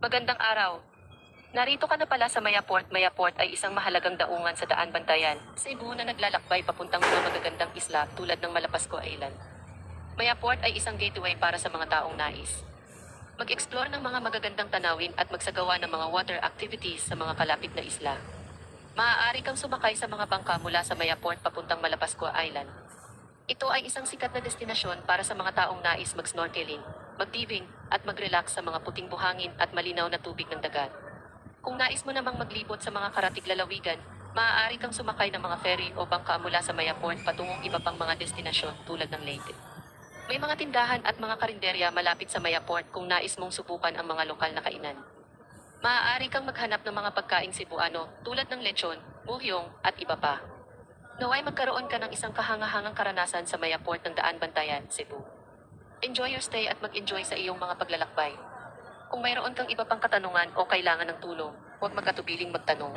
Magandang araw. Narito ka na pala sa Mayaport. Mayaport ay isang mahalagang daungan sa Daan Bantayan, Cebu na naglalakbay papuntang mga magagandang isla tulad ng Malapasco Island. Mayaport ay isang gateway para sa mga taong nais. Mag-explore ng mga magagandang tanawin at magsagawa ng mga water activities sa mga kalapit na isla. Maaari kang sumakay sa mga bangka mula sa Mayaport papuntang Malapasco Island. Ito ay isang sikat na destinasyon para sa mga taong nais mag-snorkeling, mag-diving, at mag-relax sa mga puting buhangin at malinaw na tubig ng dagat. Kung nais mo namang maglibot sa mga karatig lalawigan, maaari kang sumakay ng mga ferry o bangka mula sa Mayaport patungong iba pang mga destinasyon tulad ng Leyte. May mga tindahan at mga karinderya malapit sa Mayaport kung nais mong subukan ang mga lokal na kainan. Maaari kang maghanap ng mga pagkaing Cebuano tulad ng lechon, buhyong, at iba pa. Naway magkaroon ka ng isang kahangahangang karanasan sa Mayaport ng Daan Bantayan, Cebu. Enjoy your stay at mag-enjoy sa iyong mga paglalakbay. Kung mayroon kang iba pang katanungan o kailangan ng tulong, huwag magkatubiling magtanong.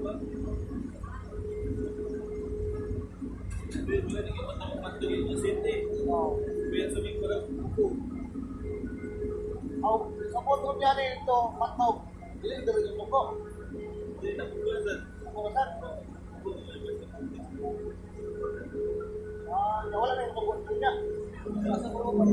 Oh, ako. Ano yung nagkama ko? Ano? Wala ka na rin ano? Oo. Aw, sa puto niya ito, matnog. Dili dili yung ko. Ako ba Ah, wala na yung tugon niya. Sa puto pa